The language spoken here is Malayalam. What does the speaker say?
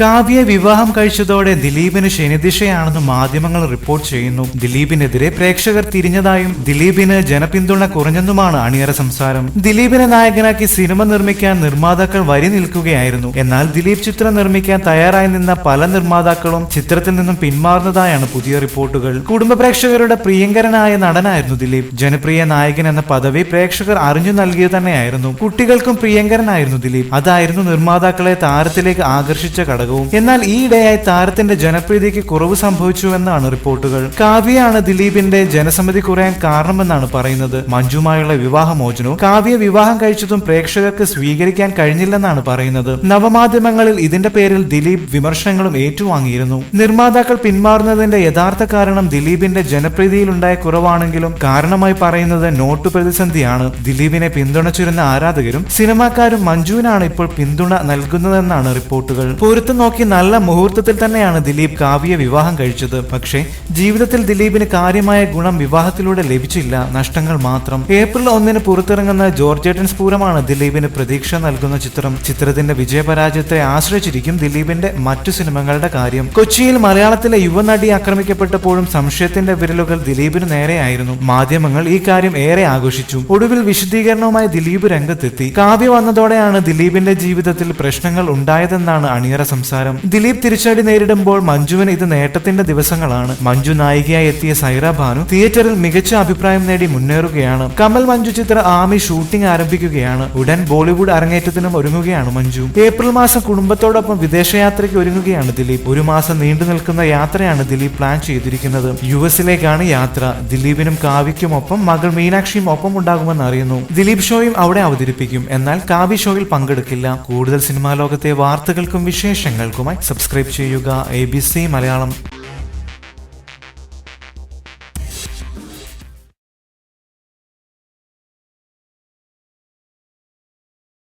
കാവ്യ വിവാഹം കഴിച്ചതോടെ ദിലീപിന് ശനിദിശയാണെന്ന് മാധ്യമങ്ങൾ റിപ്പോർട്ട് ചെയ്യുന്നു. ദിലീപിനെതിരെ പ്രേക്ഷകർ തിരിഞ്ഞതായും ദിലീപിന് ജനപിന്തുണ കുറഞ്ഞെന്നുമാണ് അണിയറ സംസാരം. ദിലീപിനെ നായകനാക്കി സിനിമ നിർമ്മിക്കാൻ നിർമ്മാതാക്കൾ വരി നിൽക്കുകയായിരുന്നു. എന്നാൽ ദിലീപ് ചിത്രം നിർമ്മിക്കാൻ തയ്യാറായി നിന്ന പല നിർമ്മാതാക്കളും ചിത്രത്തിൽ നിന്നും പിന്മാറുന്നതായാണ് പുതിയ റിപ്പോർട്ടുകൾ. കുടുംബ പ്രേക്ഷകരുടെ പ്രിയങ്കരനായ നടനായിരുന്നു ദിലീപ്. ജനപ്രിയ നായകൻ എന്ന പദവി പ്രേക്ഷകർ അറിഞ്ഞു നൽകിയത് തന്നെയായിരുന്നു. കുട്ടികൾക്കും പ്രിയങ്കരനായിരുന്നു ദിലീപ്. അതായിരുന്നു നിർമ്മാതാക്കളെ താരത്തിലേക്ക് ആകർഷിച്ച ഘടകവും എന്നാൽ ഈയിടെയായി താരത്തിന്റെ ജനപ്രീതിക്ക് കുറവ് സംഭവിച്ചുവെന്നാണ് റിപ്പോർട്ടുകൾ. കാവ്യയാണ് ദിലീപിന്റെ ജനസമ്മതി കുറയാൻ കാരണമെന്നാണ് പറയുന്നത്. മഞ്ജുമായുള്ള വിവാഹമോചനവും കാവ്യ വിവാഹം കഴിച്ചതും പ്രേക്ഷകർക്ക് സ്വീകരിക്കാൻ കഴിഞ്ഞില്ലെന്നാണ് പറയുന്നത്. നവമാധ്യമങ്ങളിൽ ഇതിന്റെ പേരിൽ ദിലീപ് വിമർശനങ്ങളും ഏറ്റുവാങ്ങിയിരുന്നു. നിർമ്മാതാക്കൾ പിന്മാറുന്നതിന്റെ യഥാർത്ഥ കാരണം ദിലീപിന്റെ ജനപ്രീതിയിലുണ്ടായ കുറവാണെങ്കിലും കാരണമായി പറയുന്നത് നോട്ട് പ്രതിസന്ധിയാണ്. ദിലീപിനെ പിന്തുണച്ചിരുന്ന ആരാധകരും സിനിമാക്കാരും മഞ്ജുവിനാണ് ഇപ്പോൾ പിന്തുണ നൽകുന്നതെന്നാണ് റിപ്പോർട്ടുകൾ. പൊരുത്തം നോക്കി നല്ല മുഹൂർത്തത്തിൽ തന്നെയാണ് ദിലീപ് കാവ്യ വിവാഹം കഴിച്ചത്. പക്ഷേ ജീവിതത്തിൽ ദിലീപിന് കാര്യമായ ഗുണം വിവാഹത്തിലൂടെ ലഭിച്ചില്ല. നഷ്ടങ്ങൾ മാത്രം. ഏപ്രിൽ ഒന്നിന് പുറത്തിറങ്ങുന്ന ജോർജേട്ടൻ സ്ഫൂരമാണ് ദിലീപിന് പ്രതീക്ഷ നൽകുന്ന ചിത്രം. ചിത്രത്തിന്റെ വിജയപരാജയത്തെ ആശ്രയിച്ചിരിക്കും ദിലീപിന്റെ മറ്റു സിനിമകളുടെ കാര്യം. കൊച്ചിയിൽ മലയാളത്തിലെ യുവനടി ആക്രമിക്കപ്പെട്ടപ്പോഴും സംശയത്തിന്റെ വിരലുകൾ ദിലീപിന് നേരെയായിരുന്നു. മാധ്യമങ്ങൾ ഈ കാര്യം ഏറെ ആഘോഷിച്ചു. ഒടുവിൽ വിശദീകരണവുമായി ദിലീപ് രംഗത്തെത്തി. കാവ്യ വന്നതോടെയാണ് ദിലീപിന്റെ ജീവിതത്തിൽ പ്രശ്നങ്ങൾ ഉണ്ടായതെന്നാണ് അണിയറ സംസാരം. ദിലീപ് തിരിച്ചടി നേരിടുമ്പോൾ മഞ്ജുവിന് ഇത് നേട്ടത്തിന്റെ ദിവസങ്ങളാണ്. മഞ്ജു നായികയായി എത്തിയ സൈറ ഭാനു തിയേറ്ററിൽ മികച്ച അഭിപ്രായം നേടി മുന്നേറുകയാണ്. കമൽ മഞ്ജു ചിത്ര ആമി ഷൂട്ടിംഗ് ആരംഭിക്കുകയാണ്. ഉടൻ ബോളിവുഡ് അരങ്ങേറ്റത്തിനും ഒരുങ്ങുകയാണ് മഞ്ജു. ഏപ്രിൽ മാസം കുടുംബത്തോടൊപ്പം വിദേശയാത്രയ്ക്ക് ഒരുങ്ങുകയാണ് ദിലീപ്. ഒരു മാസം നീണ്ടു നിൽക്കുന്ന യാത്രയാണ് ദിലീപ് പ്ലാൻ ചെയ്തിരിക്കുന്നത്. യു എസിലേക്കാണ് യാത്ര. ദിലീപിനും കാവ്യയ്ക്കുമൊപ്പം മകൾ മീനാക്ഷിയും ഒപ്പം ഉണ്ടാകുമെന്ന് അറിയുന്നു. ദിലീപ് ഷോയും അവിടെ അവതരിപ്പിക്കും. എന്നാൽ കാവ്യ ഷോയിൽ പങ്കെടുക്കില്ല. കൂടുതൽ സിനിമാ ലോകത്തെ വാർത്തകൾക്കും വിശേഷങ്ങൾക്കുമായി സബ്സ്ക്രൈബ് ചെയ്യുക. A B C Malayalam